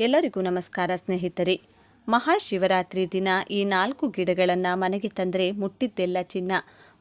ಎಲ್ಲರಿಗೂ ನಮಸ್ಕಾರ ಸ್ನೇಹಿತರೆ. ಮಹಾಶಿವರಾತ್ರಿ ದಿನ ಈ ನಾಲ್ಕು ಗಿಡಗಳನ್ನು ಮನೆಗೆ ತಂದರೆ ಮುಟ್ಟಿದ್ದೆಲ್ಲ ಚಿನ್ನ.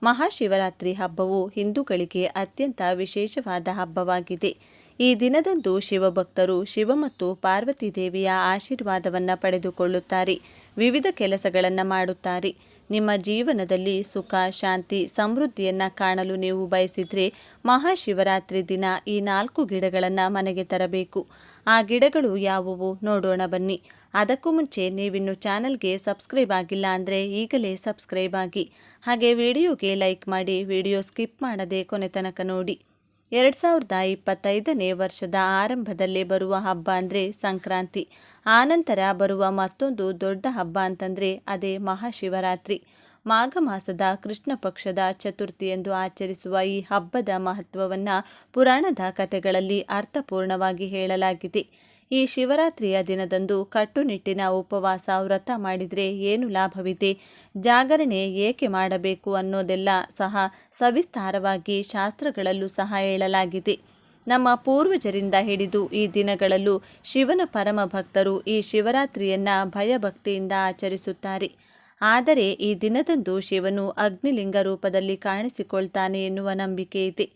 ಮಹಾಶಿವರಾತ್ರಿ ಹಬ್ಬವು ಹಿಂದೂಗಳಿಗೆ ಅತ್ಯಂತ ವಿಶೇಷವಾದ ಹಬ್ಬವಾಗಿದೆ. ಈ ದಿನದಂದು ಶಿವಭಕ್ತರು ಶಿವ ಮತ್ತು ಪಾರ್ವತಿ ದೇವಿಯ ಆಶೀರ್ವಾದವನ್ನು ಪಡೆದುಕೊಳ್ಳುತ್ತಾರೆ. ವಿವಿಧ ಕೆಲಸಗಳನ್ನು ಮಾಡುತ್ತಾರೆ. ನಿಮ್ಮ ಜೀವನದಲ್ಲಿ ಸುಖ, ಶಾಂತಿ, ಸಮೃದ್ಧಿಯನ್ನು ಕಾಣಲು ನೀವು ಬಯಸಿದರೆ ಮಹಾಶಿವರಾತ್ರಿ ದಿನ ಈ ನಾಲ್ಕು ಗಿಡಗಳನ್ನು ಮನೆಗೆ ತರಬೇಕು. ಆ ಗಿಡಗಳು ಯಾವುವು ನೋಡೋಣ ಬನ್ನಿ. ಅದಕ್ಕೂ ಮುಂಚೆ ನೀವಿನ್ನು ಚಾನಲ್ಗೆ ಸಬ್ಸ್ಕ್ರೈಬ್ ಆಗಿಲ್ಲ ಅಂದರೆ ಈಗಲೇ ಸಬ್ಸ್ಕ್ರೈಬ್ ಆಗಿ. ಹಾಗೆ ವಿಡಿಯೋಗೆ ಲೈಕ್ ಮಾಡಿ ವಿಡಿಯೋ ಸ್ಕಿಪ್ ಮಾಡದೆ ಕೊನೆ ತನಕ ನೋಡಿ. ಎರಡು ಸಾವಿರದ ಇಪ್ಪತ್ತೈದನೇ ವರ್ಷದ ಆರಂಭದಲ್ಲೇ ಬರುವ ಹಬ್ಬ ಅಂದರೆ ಸಂಕ್ರಾಂತಿ. ಆನಂತರ ಬರುವ ಮತ್ತೊಂದು ದೊಡ್ಡ ಹಬ್ಬ ಅಂತಂದರೆ ಅದೇ ಮಹಾಶಿವರಾತ್ರಿ. ಮಾಘ ಮಾಸದ ಕೃಷ್ಣ ಪಕ್ಷದ ಚತುರ್ಥಿ ಎಂದು ಆಚರಿಸುವ ಈ ಹಬ್ಬದ ಮಹತ್ವವನ್ನು ಪುರಾಣದ ಕಥೆಗಳಲ್ಲಿ ಅರ್ಥಪೂರ್ಣವಾಗಿ ಹೇಳಲಾಗಿದೆ. ಈ ಶಿವರಾತ್ರಿಯ ದಿನದಂದು ಕಟ್ಟುನಿಟ್ಟಿನ ಉಪವಾಸ ವ್ರತ ಮಾಡಿದರೆ ಏನು ಲಾಭವಿದೆ? ಜಾಗರಣೆ ಏಕೆ ಮಾಡಬೇಕು ಅನ್ನೋದೆಲ್ಲ ಸಹ ಸವಿಸ್ತಾರವಾಗಿ ಶಾಸ್ತ್ರಗಳಲ್ಲೂ ಸಹ ಹೇಳಲಾಗಿದೆ. ನಮ್ಮ ಪೂರ್ವಜರಿಂದ ಹಿಡಿದು ಈ ದಿನಗಳಲ್ಲೂ ಶಿವನ ಪರಮ ಭಕ್ತರು ಈ ಶಿವರಾತ್ರಿಯನ್ನ ಭಯಭಕ್ತಿಯಿಂದ ಆಚರಿಸುತ್ತಾರೆ. ಆದರೆ ಈ ದಿನದಂದು ಶಿವನು ಅಗ್ನಿಲಿಂಗ ರೂಪದಲ್ಲಿ ಕಾಣಿಸಿಕೊಳ್ತಾನೆ ಎನ್ನುವ ನಂಬಿಕೆ ಇದೆ.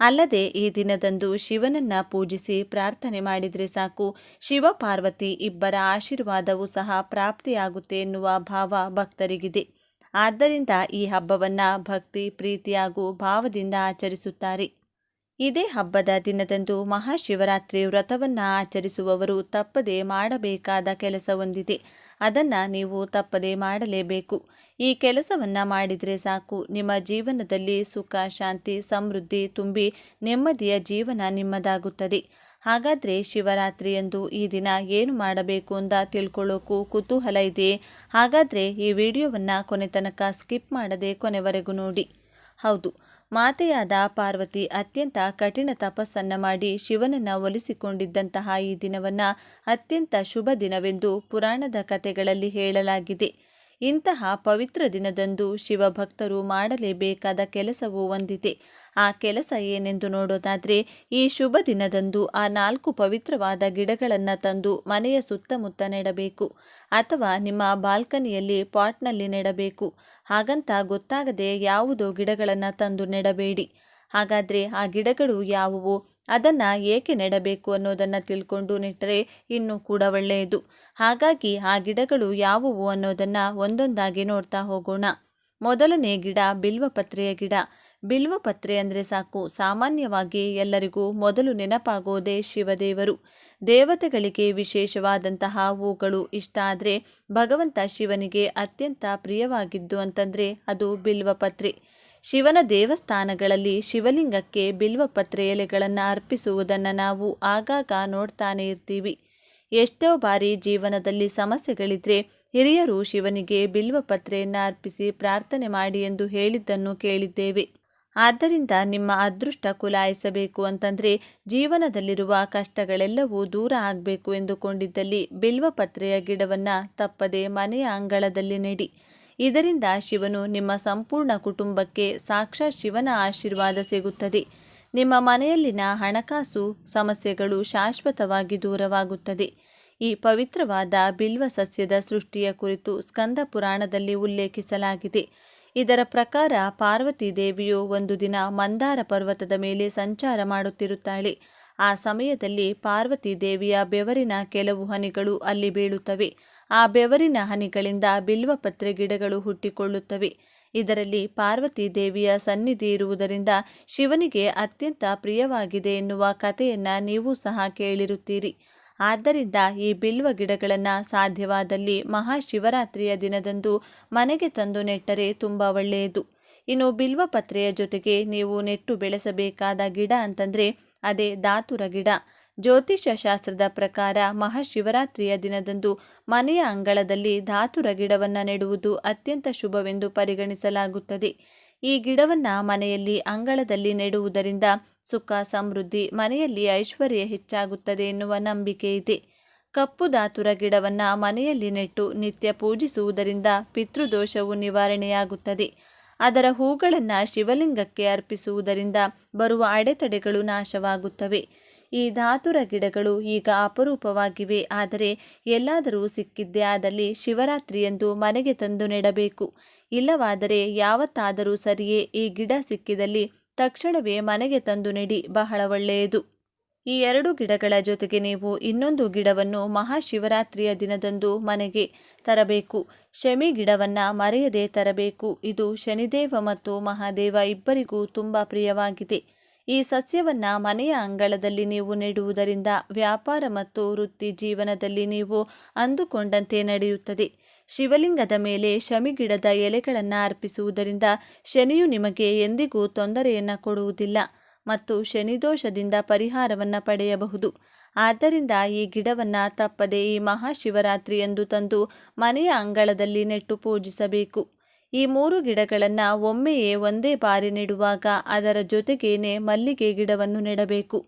ಅಲ್ಲದೆ ಈ ದಿನದಂದು ಶಿವನನ್ನ ಪೂಜಿಸಿ ಪ್ರಾರ್ಥನೆ ಮಾಡಿದರೆ ಸಾಕು. ಶಿವ ಪಾರ್ವತಿ ಇಬ್ಬರ ಆಶೀರ್ವಾದವು ಸಹ ಪ್ರಾಪ್ತಿಯಾಗುತ್ತೆ ಎನ್ನುವ ಭಾವ ಭಕ್ತರಿಗಿದೆ. ಆದ್ದರಿಂದ ಈ ಹಬ್ಬವನ್ನು ಭಕ್ತಿ, ಪ್ರೀತಿ ಹಾಗೂ ಭಾವದಿಂದ ಆಚರಿಸುತ್ತಾರೆ. ಇದೇ ಹಬ್ಬದ ದಿನದಂದು ಮಹಾಶಿವರಾತ್ರಿ ವ್ರತವನ್ನು ಆಚರಿಸುವವರು ತಪ್ಪದೆ ಮಾಡಬೇಕಾದ ಕೆಲಸ ಹೊಂದಿದೆ. ಅದನ್ನು ನೀವು ತಪ್ಪದೆ ಮಾಡಲೇಬೇಕು. ಈ ಕೆಲಸವನ್ನು ಮಾಡಿದರೆ ಸಾಕು. ನಿಮ್ಮ ಜೀವನದಲ್ಲಿ ಸುಖ, ಶಾಂತಿ, ಸಮೃದ್ಧಿ ತುಂಬಿ ನೆಮ್ಮದಿಯ ಜೀವನ ನಿಮ್ಮದಾಗುತ್ತದೆ. ಹಾಗಾದರೆ ಶಿವರಾತ್ರಿಯಂದು ಈ ದಿನ ಏನು ಮಾಡಬೇಕು ಅಂತ ತಿಳ್ಕೊಳ್ಳೋಕ್ಕೂ ಕುತೂಹಲ ಇದೆ. ಹಾಗಾದರೆ ಈ ವಿಡಿಯೋವನ್ನು ಕೊನೆ ತನಕ ಸ್ಕಿಪ್ ಮಾಡದೆ ಕೊನೆವರೆಗೂ ನೋಡಿ. ಹೌದು ಮಾತೆಯಾದ ಪಾರ್ವತಿ ಅತ್ಯಂತ ಕಠಿಣ ತಪಸ್ಸನ್ನು ಮಾಡಿ ಶಿವನನ್ನು ಒಲಿಸಿಕೊಂಡಿದ್ದಂತಹ ಈ ದಿನವನ್ನು ಅತ್ಯಂತ ಶುಭ ದಿನವೆಂದು ಪುರಾಣದ ಕಥೆಗಳಲ್ಲಿ ಹೇಳಲಾಗಿದೆ. ಇಂತಹ ಪವಿತ್ರ ದಿನದಂದು ಶಿವಭಕ್ತರು ಮಾಡಲೇಬೇಕಾದ ಕೆಲಸವೂ ಒಂದಿದೆ. ಆ ಕೆಲಸ ಏನೆಂದು ನೋಡೋದಾದರೆ ಈ ಶುಭ ದಿನದಂದು ಆ ನಾಲ್ಕು ಪವಿತ್ರವಾದ ಗಿಡಗಳನ್ನು ತಂದು ಮನೆಯ ಸುತ್ತಮುತ್ತ ನೆಡಬೇಕು ಅಥವಾ ನಿಮ್ಮ ಬಾಲ್ಕನಿಯಲ್ಲಿ ಪಾಟ್ನಲ್ಲಿ ನೆಡಬೇಕು. ಹಾಗಂತ ಗೊತ್ತಾಗದೆ ಯಾವುದೋ ಗಿಡಗಳನ್ನು ತಂದು ನೆಡಬೇಡಿ. ಹಾಗಾದರೆ ಆ ಗಿಡಗಳು ಯಾವುವು? ಅದನ್ನು ಏಕೆ ನೆಡಬೇಕು ಅನ್ನೋದನ್ನು ತಿಳ್ಕೊಂಡು ನೆಟ್ಟರೆ ಇನ್ನೂ ಕೂಡ ಒಳ್ಳೆಯದು. ಹಾಗಾಗಿ ಆ ಗಿಡಗಳು ಯಾವುವು ಅನ್ನೋದನ್ನು ಒಂದೊಂದಾಗಿ ನೋಡ್ತಾ ಹೋಗೋಣ. ಮೊದಲನೇ ಗಿಡ ಬಿಲ್ವಪತ್ರೆಯ ಗಿಡ. ಬಿಲ್ವಪತ್ರೆ ಅಂದರೆ ಸಾಕು. ಸಾಮಾನ್ಯವಾಗಿ ಎಲ್ಲರಿಗೂ ಮೊದಲು ನೆನಪಾಗೋದೇ ಶಿವದೇವರು. ದೇವತೆಗಳಿಗೆ ವಿಶೇಷವಾದಂತಹ ಹೂಗಳು ಇಷ್ಟ ಆದರೆ ಭಗವಂತ ಶಿವನಿಗೆ ಅತ್ಯಂತ ಪ್ರಿಯವಾಗಿದ್ದು ಅಂತಂದರೆ ಅದು ಬಿಲ್ವಪತ್ರೆ ಶಿವನ ದೇವಸ್ಥಾನಗಳಲ್ಲಿ ಶಿವಲಿಂಗಕ್ಕೆ ಬಿಲ್ವಪತ್ರೆ ಎಲೆಗಳನ್ನು ಅರ್ಪಿಸುವುದನ್ನು ನಾವು ಆಗಾಗ ನೋಡ್ತಾನೆ ಇರ್ತೀವಿ. ಎಷ್ಟೋ ಬಾರಿ ಜೀವನದಲ್ಲಿ ಸಮಸ್ಯೆಗಳಿದ್ರೆ ಹಿರಿಯರು ಶಿವನಿಗೆ ಬಿಲ್ವಪತ್ರೆಯನ್ನು ಅರ್ಪಿಸಿ ಪ್ರಾರ್ಥನೆ ಮಾಡಿ ಎಂದು ಹೇಳಿದ್ದನ್ನು ಕೇಳಿದ್ದೇವೆ. ಆದ್ದರಿಂದ ನಿಮ್ಮ ಅದೃಷ್ಟ ಕುಲಾಯಿಸಬೇಕು ಅಂತಂದರೆ ಜೀವನದಲ್ಲಿರುವ ಕಷ್ಟಗಳೆಲ್ಲವೂ ದೂರ ಆಗಬೇಕು ಎಂದುಕೊಂಡಿದ್ದಲ್ಲಿ ಬಿಲ್ವಪತ್ರೆಯ ಗಿಡವನ್ನು ತಪ್ಪದೆ ಮನೆಯ ಅಂಗಳದಲ್ಲಿ ನೆಡಿ. ಇದರಿಂದ ಶಿವನು ನಿಮ್ಮ ಸಂಪೂರ್ಣ ಕುಟುಂಬಕ್ಕೆ ಸಾಕ್ಷಾತ್ ಶಿವನ ಆಶೀರ್ವಾದ ಸಿಗುತ್ತದೆ. ನಿಮ್ಮ ಮನೆಯಲ್ಲಿನ ಹಣಕಾಸು ಸಮಸ್ಯೆಗಳು ಶಾಶ್ವತವಾಗಿ ದೂರವಾಗುತ್ತದೆ. ಈ ಪವಿತ್ರವಾದ ಬಿಲ್ವ ಸಸ್ಯದ ಸೃಷ್ಟಿಯ ಕುರಿತು ಸ್ಕಂದ ಪುರಾಣದಲ್ಲಿ ಉಲ್ಲೇಖಿಸಲಾಗಿದೆ. ಇದರ ಪ್ರಕಾರ ಪಾರ್ವತಿ ದೇವಿಯು ಒಂದು ದಿನ ಮಂದಾರ ಪರ್ವತದ ಮೇಲೆ ಸಂಚಾರ ಮಾಡುತ್ತಿರುತ್ತಾಳೆ. ಆ ಸಮಯದಲ್ಲಿ ಪಾರ್ವತಿ ದೇವಿಯ ಬೆವರಿನ ಕೆಲವು ಹನಿಗಳು ಅಲ್ಲಿ ಬೀಳುತ್ತವೆ. ಆ ಬೆವರಿನ ಹನಿಗಳಿಂದ ಬಿಲ್ವಪತ್ರೆ ಗಿಡಗಳು ಹುಟ್ಟಿಕೊಳ್ಳುತ್ತವೆ. ಇದರಲ್ಲಿ ಪಾರ್ವತಿ ದೇವಿಯ ಸನ್ನಿಧಿ ಇರುವುದರಿಂದ ಶಿವನಿಗೆ ಅತ್ಯಂತ ಪ್ರಿಯವಾಗಿದೆ ಎನ್ನುವ ಕಥೆಯನ್ನು ನೀವು ಸಹ ಕೇಳಿರುತ್ತೀರಿ. ಆದ್ದರಿಂದ ಈ ಬಿಲ್ವ ಗಿಡಗಳನ್ನು ಸಾಧ್ಯವಾದಲ್ಲಿ ಮಹಾಶಿವರಾತ್ರಿಯ ದಿನದಂದು ಮನೆಗೆ ತಂದು ನೆಟ್ಟರೆ ತುಂಬ ಒಳ್ಳೆಯದು. ಇನ್ನು ಬಿಲ್ವಪತ್ರೆಯ ಜೊತೆಗೆ ನೀವು ನೆಟ್ಟು ಬೆಳೆಸಬೇಕಾದ ಗಿಡ ಅಂತಂದರೆ ಅದೇ ದಾತುರ ಗಿಡ. ಜ್ಯೋತಿಷ್ಯ ಶಾಸ್ತ್ರದ ಪ್ರಕಾರ ಮಹಾಶಿವರಾತ್ರಿಯ ದಿನದಂದು ಮನೆಯ ಅಂಗಳದಲ್ಲಿ ಧಾತುರ ಗಿಡವನ್ನು ನೆಡುವುದು ಅತ್ಯಂತ ಶುಭವೆಂದು ಪರಿಗಣಿಸಲಾಗುತ್ತದೆ. ಈ ಗಿಡವನ್ನು ಮನೆಯಲ್ಲಿ ಅಂಗಳದಲ್ಲಿ ನೆಡುವುದರಿಂದ ಸುಖ, ಸಮೃದ್ಧಿ ಮನೆಯಲ್ಲಿ ಐಶ್ವರ್ಯ ಹೆಚ್ಚಾಗುತ್ತದೆ ಎನ್ನುವ ನಂಬಿಕೆ ಇದೆ. ಕಪ್ಪು ಧಾತುರ ಗಿಡವನ್ನು ಮನೆಯಲ್ಲಿ ನೆಟ್ಟು ನಿತ್ಯ ಪೂಜಿಸುವುದರಿಂದ ಪಿತೃದೋಷವು ನಿವಾರಣೆಯಾಗುತ್ತದೆ. ಅದರ ಹೂಗಳನ್ನು ಶಿವಲಿಂಗಕ್ಕೆ ಅರ್ಪಿಸುವುದರಿಂದ ಬರುವ ಅಡೆತಡೆಗಳು ನಾಶವಾಗುತ್ತವೆ. ಈ ಧಾತುರ ಗಿಡಗಳು ಈಗ ಅಪರೂಪವಾಗಿವೆ, ಆದರೆ ಎಲ್ಲಾದರೂ ಸಿಕ್ಕಿದ್ದೇ ಆದಲ್ಲಿ ಶಿವರಾತ್ರಿಯಂದು ಮನೆಗೆ ತಂದು ನೆಡಬೇಕು. ಇಲ್ಲವಾದರೆ ಯಾವತ್ತಾದರೂ ಸರಿಯೇ ಈ ಗಿಡ ಸಿಕ್ಕಿದಲ್ಲಿ ತಕ್ಷಣವೇ ಮನೆಗೆ ತಂದು ನೀಡಿ ಬಹಳ ಒಳ್ಳೆಯದು. ಈ ಎರಡು ಗಿಡಗಳ ಜೊತೆಗೆ ನೀವು ಇನ್ನೊಂದು ಗಿಡವನ್ನು ಮಹಾಶಿವರಾತ್ರಿಯ ದಿನದಂದು ಮನೆಗೆ ತರಬೇಕು. ಶಮಿ ಗಿಡವನ್ನು ಮರೆಯದೆ ತರಬೇಕು. ಇದು ಶನಿದೇವ ಮತ್ತು ಮಹಾದೇವ ಇಬ್ಬರಿಗೂ ತುಂಬ ಪ್ರಿಯವಾಗಿದೆ. ಈ ಸಸ್ಯವನ್ನು ಮನೆಯ ಅಂಗಳದಲ್ಲಿ ನೀವು ನೆಡುವುದರಿಂದ ವ್ಯಾಪಾರ ಮತ್ತು ವೃತ್ತಿ ಜೀವನದಲ್ಲಿ ನೀವು ಅಂದುಕೊಂಡಂತೆ ನಡೆಯುತ್ತದೆ. ಶಿವಲಿಂಗದ ಮೇಲೆ ಶಮಿಗಿಡದ ಎಲೆಗಳನ್ನು ಅರ್ಪಿಸುವುದರಿಂದ ಶನಿಯು ನಿಮಗೆ ಎಂದಿಗೂ ತೊಂದರೆಯನ್ನು ಕೊಡುವುದಿಲ್ಲ ಮತ್ತು ಶನಿದೋಷದಿಂದ ಪರಿಹಾರವನ್ನು ಪಡೆಯಬಹುದು. ಆದ್ದರಿಂದ ಈ ಗಿಡವನ್ನು ತಪ್ಪದೆ ಈ ಮಹಾಶಿವರಾತ್ರಿಯಂದು ತಂದು ಮನೆಯ ಅಂಗಳದಲ್ಲಿ ನೆಟ್ಟು ಪೂಜಿಸಬೇಕು. ಈ ಮೂರು ಗಿಡಗಳನ್ನು ಒಮ್ಮೆಯೇ ಒಂದೇ ಬಾರಿ ನೆಡುವಾಗ ಅದರ ಜೊತೆಗೇನೆ ಮಲ್ಲಿಗೆ ಗಿಡವನ್ನು ನೆಡಬೇಕು.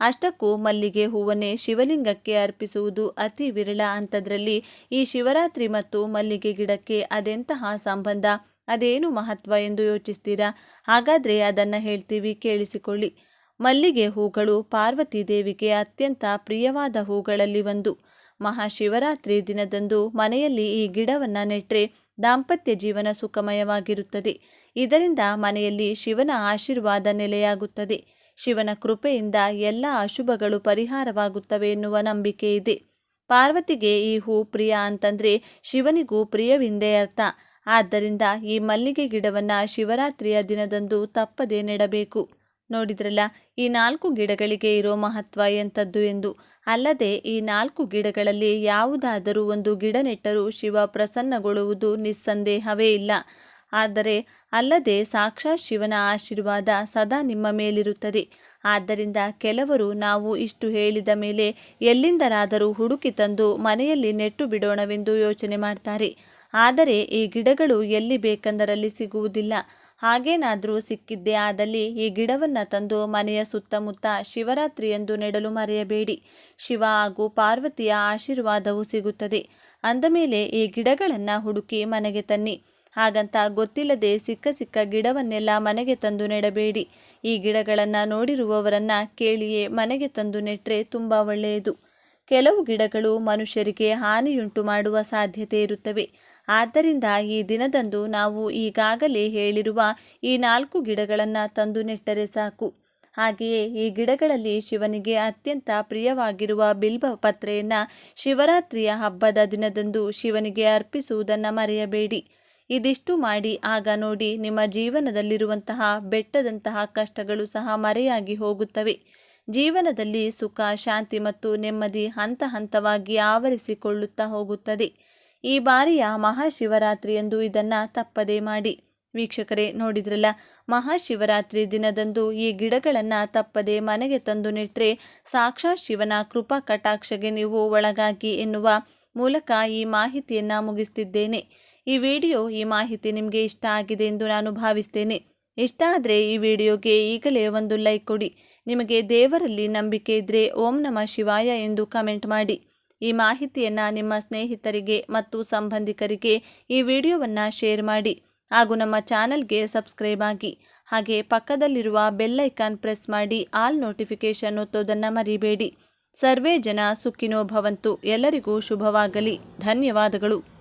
ಅಷ್ಟಕ್ಕೂ ಮಲ್ಲಿಗೆ ಹೂವನ್ನೇ ಶಿವಲಿಂಗಕ್ಕೆ ಅರ್ಪಿಸುವುದು ಅತಿ ವಿರಳ ಅಂಥದ್ರಲ್ಲಿ ಈ ಶಿವರಾತ್ರಿ ಮತ್ತು ಮಲ್ಲಿಗೆ ಗಿಡಕ್ಕೆ ಅದೆಂತಹ ಸಂಬಂಧ? ಅದೇನು ಮಹತ್ವ ಎಂದು ಯೋಚಿಸ್ತೀರಾ? ಹಾಗಾದರೆ ಅದನ್ನು ಹೇಳ್ತೀವಿ ಕೇಳಿಸಿಕೊಳ್ಳಿ. ಮಲ್ಲಿಗೆ ಹೂಗಳು ಪಾರ್ವತಿ ದೇವಿಗೆ ಅತ್ಯಂತ ಪ್ರಿಯವಾದ ಹೂಗಳಲ್ಲಿ ಒಂದು. ಮಹಾಶಿವರಾತ್ರಿ ದಿನದಂದು ಮನೆಯಲ್ಲಿ ಈ ಗಿಡವನ್ನು ನೆಟ್ಟರೆ ದಾಂಪತ್ಯ ಜೀವನ ಸುಖಮಯವಾಗಿರುತ್ತದೆ. ಇದರಿಂದ ಮನೆಯಲ್ಲಿ ಶಿವನ ಆಶೀರ್ವಾದ ನೆಲೆಯಾಗುತ್ತದೆ. ಶಿವನ ಕೃಪೆಯಿಂದ ಎಲ್ಲ ಅಶುಭಗಳು ಪರಿಹಾರವಾಗುತ್ತವೆ ಎನ್ನುವ ನಂಬಿಕೆ ಇದೆ. ಪಾರ್ವತಿಗೆ ಈ ಹೂ ಪ್ರಿಯ ಅಂತಂದ್ರೆ ಶಿವನಿಗೂ ಪ್ರಿಯವಿಂದೇ ಅರ್ಥ. ಆದ್ದರಿಂದ ಈ ಮಲ್ಲಿಗೆ ಗಿಡವನ್ನು ಶಿವರಾತ್ರಿಯ ದಿನದಂದು ತಪ್ಪದೆ ನೆಡಬೇಕು. ನೋಡಿದ್ರಲ್ಲ, ಈ ನಾಲ್ಕು ಗಿಡಗಳಿಗೆ ಇರೋ ಮಹತ್ವ ಎಂಥದ್ದು ಎಂದು. ಅಲ್ಲದೆ, ಈ ನಾಲ್ಕು ಗಿಡಗಳಲ್ಲಿ ಯಾವುದಾದರೂ ಒಂದು ಗಿಡ ನೆಟ್ಟರೂ ಶಿವ ಪ್ರಸನ್ನಗೊಳ್ಳುವುದು ನಿಸ್ಸಂದೇಹವೇ ಇಲ್ಲ. ಆದರೆ ಅಲ್ಲದೆ ಸಾಕ್ಷಾತ್ ಶಿವನ ಆಶೀರ್ವಾದ ಸದಾ ನಿಮ್ಮ ಮೇಲಿರುತ್ತದೆ. ಆದ್ದರಿಂದ ಕೆಲವರು ನಾವು ಇಷ್ಟು ಹೇಳಿದ ಮೇಲೆ ಎಲ್ಲಿಂದಲಾದರೂ ಹುಡುಕಿ ತಂದು ಮನೆಯಲ್ಲಿ ನೆಟ್ಟು ಬಿಡೋಣವೆಂದು ಯೋಚನೆ ಮಾಡ್ತಾರೆ. ಆದರೆ ಈ ಗಿಡಗಳು ಎಲ್ಲಿ ಬೇಕೆಂದರಲ್ಲಿ ಸಿಗುವುದಿಲ್ಲ. ಹಾಗೇನಾದರೂ ಸಿಕ್ಕಿದ್ದೇ ಆದಲ್ಲಿ ಈ ಗಿಡವನ್ನು ತಂದು ಮನೆಯ ಸುತ್ತಮುತ್ತ ಶಿವರಾತ್ರಿಯಂದು ನೆಡಲು ಮರೆಯಬೇಡಿ. ಶಿವ ಹಾಗೂ ಪಾರ್ವತಿಯ ಆಶೀರ್ವಾದವು ಸಿಗುತ್ತದೆ. ಅಂದಮೇಲೆ ಈ ಗಿಡಗಳನ್ನು ಹುಡುಕಿ ಮನೆಗೆ ತನ್ನಿ. ಹಾಗಂತ ಗೊತ್ತಿಲ್ಲದೆ ಸಿಕ್ಕ ಸಿಕ್ಕ ಗಿಡವನ್ನೆಲ್ಲ ಮನೆಗೆ ತಂದು ನೆಡಬೇಡಿ. ಈ ಗಿಡಗಳನ್ನು ನೋಡಿರುವವರನ್ನ ಕೇಳಿಯೇ ಮನೆಗೆ ತಂದು ನೆಟ್ಟರೆ ತುಂಬ ಒಳ್ಳೆಯದು. ಕೆಲವು ಗಿಡಗಳು ಮನುಷ್ಯರಿಗೆ ಹಾನಿಯುಂಟು ಮಾಡುವ ಸಾಧ್ಯತೆ ಇರುತ್ತವೆ. ಆದ್ದರಿಂದ ಈ ದಿನದಂದು ನಾವು ಈಗಾಗಲೇ ಹೇಳಿರುವ ಈ ನಾಲ್ಕು ಗಿಡಗಳನ್ನು ತಂದು ನೆಟ್ಟರೆ ಸಾಕು. ಹಾಗೆಯೇ ಈ ಗಿಡಗಳಲ್ಲಿ ಶಿವನಿಗೆ ಅತ್ಯಂತ ಪ್ರಿಯವಾಗಿರುವ ಬಿಲ್ವ ಪತ್ರೆಯನ್ನು ಶಿವರಾತ್ರಿಯ ಹಬ್ಬದ ದಿನದಂದು ಶಿವನಿಗೆ ಅರ್ಪಿಸುವುದನ್ನು ಮರೆಯಬೇಡಿ. ಇದಿಷ್ಟು ಮಾಡಿ ಆಗ ನೋಡಿ ನಿಮ್ಮ ಜೀವನದಲ್ಲಿರುವಂತಹ ಬೆಟ್ಟದಂತಹ ಕಷ್ಟಗಳು ಸಹ ಮರೆಯಾಗಿ ಹೋಗುತ್ತವೆ. ಜೀವನದಲ್ಲಿ ಸುಖ, ಶಾಂತಿ ಮತ್ತು ನೆಮ್ಮದಿ ಹಂತ ಹಂತವಾಗಿ ಆವರಿಸಿಕೊಳ್ಳುತ್ತಾ ಹೋಗುತ್ತದೆ. ಈ ಬಾರಿಯ ಮಹಾಶಿವರಾತ್ರಿ ಎಂದು ಇದನ್ನು ತಪ್ಪದೇ ಮಾಡಿ. ವೀಕ್ಷಕರೇ, ನೋಡಿದ್ರಲ್ಲ, ಮಹಾಶಿವರಾತ್ರಿ ದಿನದಂದು ಈ ಗಿಡಗಳನ್ನು ತಪ್ಪದೆ ಮನೆಗೆ ತಂದು ನೆಟ್ಟರೆ ಸಾಕ್ಷಾತ್ ಶಿವನ ಕೃಪಾ ಕಟಾಕ್ಷಗೆ ನೀವು ಒಳಗಾಗಿ ಎನ್ನುವ ಮೂಲಕ ಈ ಮಾಹಿತಿಯನ್ನು ಮುಗಿಸ್ತಿದ್ದೇನೆ. ಈ ವಿಡಿಯೋ ಈ ಮಾಹಿತಿ ನಿಮಗೆ ಇಷ್ಟ ಆಗಿದೆ ಎಂದು ನಾನು ಭಾವಿಸ್ತೇನೆ. ಇಷ್ಟ ಆದರೆ ಈ ವಿಡಿಯೋಗೆ ಈಗಲೇ ಒಂದು ಲೈಕ್ ಕೊಡಿ. ನಿಮಗೆ ದೇವರಲ್ಲಿ ನಂಬಿಕೆ ಇದ್ದರೆ ಓಂ ನಮ ಶಿವಾಯ ಎಂದು ಕಮೆಂಟ್ ಮಾಡಿ. ಈ ಮಾಹಿತಿಯನ್ನು ನಿಮ್ಮ ಸ್ನೇಹಿತರಿಗೆ ಮತ್ತು ಸಂಬಂಧಿಕರಿಗೆ ಈ ವಿಡಿಯೋವನ್ನು ಶೇರ್ ಮಾಡಿ. ಹಾಗೂ ನಮ್ಮ ಚಾನಲ್ಗೆ ಸಬ್ಸ್ಕ್ರೈಬ್ ಆಗಿ. ಹಾಗೆ ಪಕ್ಕದಲ್ಲಿರುವ ಬೆಲ್ಲೈಕಾನ್ ಪ್ರೆಸ್ ಮಾಡಿ. ಆಲ್ ನೋಟಿಫಿಕೇಷನ್ ಒತ್ತೋದನ್ನು ಮರಿಬೇಡಿ. ಸರ್ವೇ ಜನ ಸುಖಿನೋ ಭವಂತು. ಎಲ್ಲರಿಗೂ ಶುಭವಾಗಲಿ. ಧನ್ಯವಾದಗಳು.